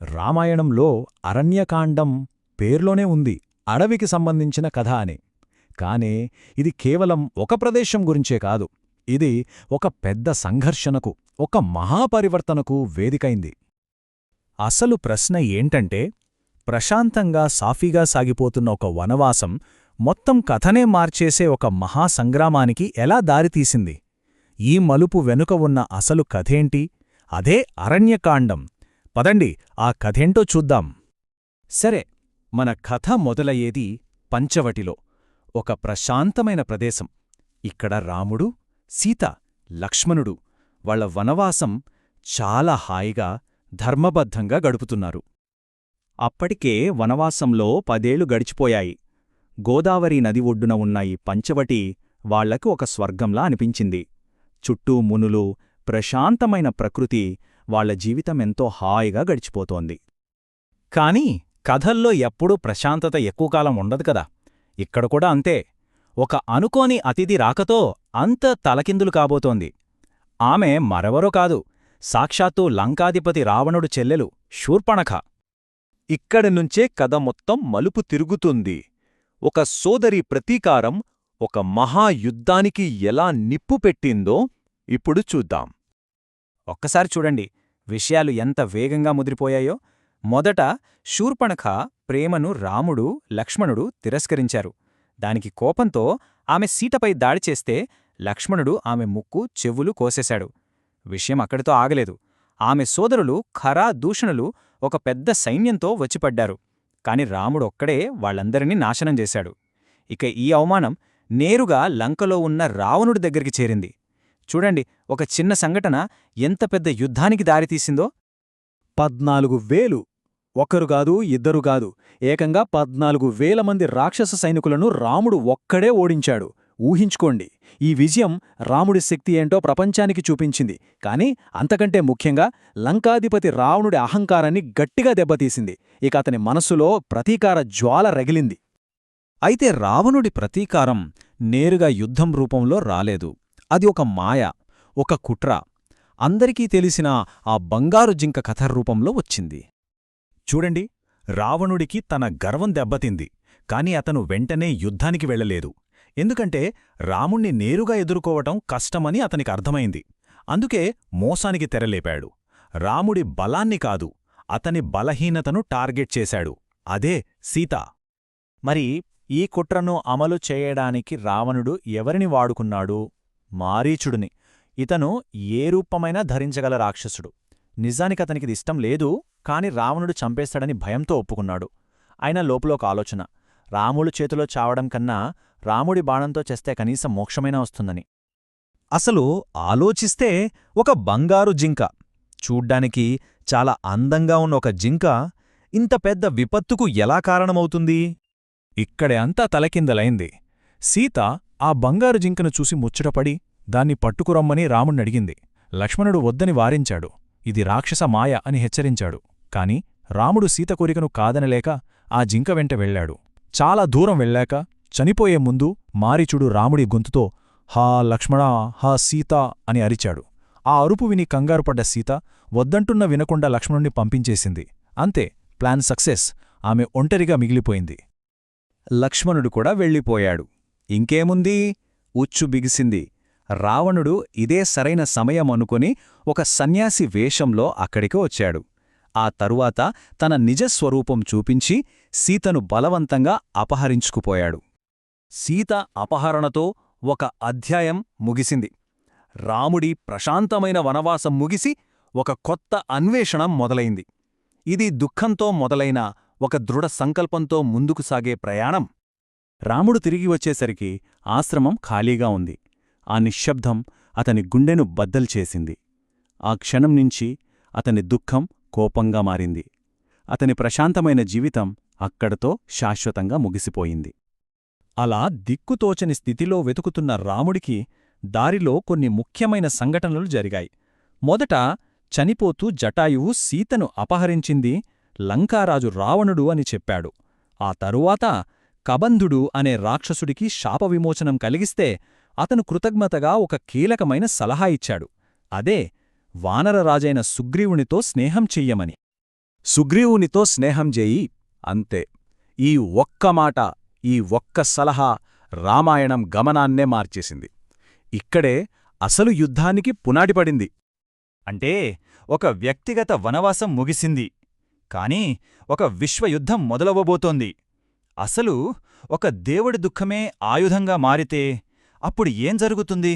రామాయణంలో అరణ్యకాండం పేర్లోనే ఉంది అడవికి సంబంధించిన కథ అని. కానే ఇది కేవలం ఒక ప్రదేశం గురించే కాదు ఇది ఒక పెద్ద సంఘర్షణకు ఒక మహాపరివర్తనకు వేదికైంది. అసలు ప్రశ్న ఏంటంటే ప్రశాంతంగా సాఫీగా సాగిపోతున్న ఒక వనవాసం మొత్తం కథనే మార్చేసే ఒక మహాసంగ్రామానికి ఎలా దారితీసింది? ఈ మలుపు వెనుక ఉన్న అసలు కథేంటి? అదే అరణ్యకాండం. పదండి ఆ కథేంటో చూద్దాం. సరే మన కథ మొదలయ్యేది పంచవటిలో ఒక ప్రశాంతమైన ప్రదేశం. ఇక్కడ రాముడు సీత లక్ష్మణుడు వాళ్ళ వనవాసం చాలా హాయిగా ధర్మబద్ధంగా గడుపుతున్నారు. అప్పటికే వనవాసంలో పదేళ్ళు గడిచిపోయాయి. గోదావరి నది ఒడ్డున ఉన్న ఈ పంచవటి వాళ్ళకు ఒక స్వర్గంలా అనిపించింది. చుట్టూ మునులు ప్రశాంతమైన ప్రకృతి వాళ్ళ జీవితమెంతో హాయిగా గడిచిపోతోంది. కాని కథల్లో ఎప్పుడూ ప్రశాంతత ఎక్కువ కాలం ఉండదు కదా. ఇక్కడ కూడా అంతే. ఒక అనుకోని అతిథి రాకతో అంత తలకిందులు కాబోతోంది. ఆమె మరెవరో కాదు. సాక్షాత్తు లంకాధిపతి రావణుడు చెల్లెలు శూర్పణఖ. ఇక్కడి నుంచే కథ మొత్తం మలుపు తిరుగుతుంది. ఒక సోదరి ప్రతీకారం ఒక మహాయుద్ధానికి ఎలా నిప్పు పెట్టిందో ఇప్పుడు చూద్దాం. ఒక్కసారి చూడండి. విషయాలు ఎంత వేగంగా ముదిరిపోయాయో మొదట శూర్పణఖ ప్రేమను రాముడు లక్ష్మణుడు తిరస్కరించారు. దానికి కోపంతో ఆమె సీతపై దాడి చేస్తే లక్ష్మణుడు ఆమె ముక్కు చెవులు కోసేశాడు. విషయం అక్కడితో ఆగలేదు. ఆమె సోదరులు ఖరా దూషణులు ఒక పెద్ద సైన్యంతో వచ్చిపడ్డారు. కాని రాముడొక్కడే వాళ్ళందరినీ నాశనం చేశాడు. ఇక ఈ అవమానం నేరుగా లంకలో ఉన్న రావణుడి దగ్గరికి చేరింది. చూడండి ఒక చిన్న సంఘటన ఎంత పెద్ద యుద్ధానికి దారితీసిందో. పద్నాలుగు వేలు. ఒకరుగాదు ఇద్దరుగాదు ఏకంగా పద్నాలుగు వేల మంది రాక్షస సైనికులను రాముడు ఒక్కడే ఓడించాడు. ఊహించుకోండి ఈ విజయం రాముడి శక్తి ఏంటో ప్రపంచానికి చూపించింది. కాని అంతకంటే ముఖ్యంగా లంకాధిపతి రావణుడి అహంకారాన్ని గట్టిగా దెబ్బతీసింది. ఇక అతని మనస్సులో ప్రతీకార జ్వాల రగిలింది. అయితే రావణుడి ప్రతీకారం నేరుగా యుద్ధం రూపంలో రాలేదు. అది ఒక మాయ ఒక కుట్ర. అందరికీ తెలిసిన ఆ బంగారు జింక కథ రూపంలో వచ్చింది. చూడండి రావణుడికి తన గర్వం దెబ్బతింది కాని అతను వెంటనే యుద్ధానికి వెళ్ళలేదు. ఎందుకంటే రాముణ్ణి నేరుగా ఎదుర్కోవటం కష్టమని అతనికి అర్థమైంది. అందుకే మోసానికి తెరలేపాడు. రాముడి బలాన్ని కాదు అతని బలహీనతను టార్గెట్ చేశాడు. అదే సీత. మరి ఈ కుట్రను అమలు చేయడానికి రావణుడు ఎవరిని వాడుకున్నాడు? మారీచుడిని. ఇతను ఏ రూపమైనా ధరించగల రాక్షసుడు. నిజానికతనికిది ఇష్టం లేదు కాని రావణుడు చంపేస్తాడని భయంతో ఒప్పుకున్నాడు. అయినా లోపలోక ఆలోచన. రాముడు చేతిలో చావడం కన్నా రాముడి బాణంతో చేస్తే కనీసం మోక్షమైనా వస్తుందని. అసలు ఆలోచిస్తే ఒక బంగారు జింక. చూడ్డానికి చాలా అందంగా ఉన్న ఒక జింక ఇంత పెద్ద విపత్తుకు ఎలా కారణమవుతుంది? ఇక్కడే అంతా తలకిందలైంది. సీత ఆ బంగారు జింకను చూసి ముచ్చటపడి దాన్ని పట్టుకురమ్మని రాముణ్ణడిగింది లక్ష్మణుడు వద్దని వారించాడు. ఇది రాక్షస మాయ అని హెచ్చరించాడు. కాని రాముడు సీత కోరికను కాదనలేక ఆ జింక వెంట వెళ్ళాడు చాలా దూరం వెళ్ళాక చనిపోయే ముందు మారీచుడు రాముడి గొంతుతో హా లక్ష్మణా హా సీత అని అరిచాడు. ఆ అరుపు విని కంగారుపడ్డ సీత వద్దంటున్న వినకుండా లక్ష్మణుణ్ణి పంపించేసింది. అంతే ప్లాన్ సక్సెస్. ఆమె ఒంటరిగా మిగిలిపోయింది. లక్ష్మణుడు కూడా వెళ్ళిపోయాడు. ఇంకేముంది? ఉచ్చు బిగిసింది. రావణుడు ఇదే సరైన సమయం అనుకుని ఒక సన్యాసి వేషంలో అక్కడికి వచ్చాడు. ఆ తరువాత తన నిజస్వరూపం చూపించి సీతను బలవంతంగా అపహరించుకుపోయాడు. సీత అపహరణతో ఒక అధ్యాయం ముగిసింది. రాముడి ప్రశాంతమైన వనవాసం ముగిసి ఒక కొత్త అన్వేషణం మొదలైంది. ఇది దుఃఖంతో మొదలైన ఒక దృఢ సంకల్పంతో ముందుకు సాగే ప్రయాణం. రాముడు తిరిగి వచ్చేసరికి ఆశ్రమం ఖాళీగా ఉంది. ఆ నిశ్శబ్దం అతని గుండెను బద్దల్చేసింది ఆ క్షణం నుంచి అతని దుఃఖం కోపంగా మారింది. అతని ప్రశాంతమైన జీవితం అక్కడతో శాశ్వతంగా ముగిసిపోయింది. అలా దిక్కుతోచని స్థితిలో వెతుకుతున్న రాముడికి దారిలో కొన్ని ముఖ్యమైన సంఘటనలు జరిగాయి. మొదట చనిపోతూ జటాయువు సీతను అపహరించింది లంకారాజు రావణుడు అని చెప్పాడు. ఆ తరువాత కబంధుడు అనే రాక్షసుడికి శాపవిమోచనం కలిగిస్తే అతను కృతజ్ఞతగా ఒక కీలకమైన సలహా ఇచ్చాడు. అదే వానరరాజైన సుగ్రీవునితో స్నేహం చెయ్యమని. సుగ్రీవునితో స్నేహం చేయి అంతే. ఈ ఒక్క మాట ఈ ఒక్క సలహా రామాయణం గమనాన్నే మార్చేసింది. ఇక్కడే అసలు యుద్ధానికి పునాడిపడింది అంటే ఒక వ్యక్తిగత వనవాసం ముగిసింది. కాని ఒక విశ్వయుద్ధం మొదలవబోతోంది అసలు ఒక దేవుడి దుఃఖమే ఆయుధంగా మారితే అప్పుడు ఏం జరుగుతుంది?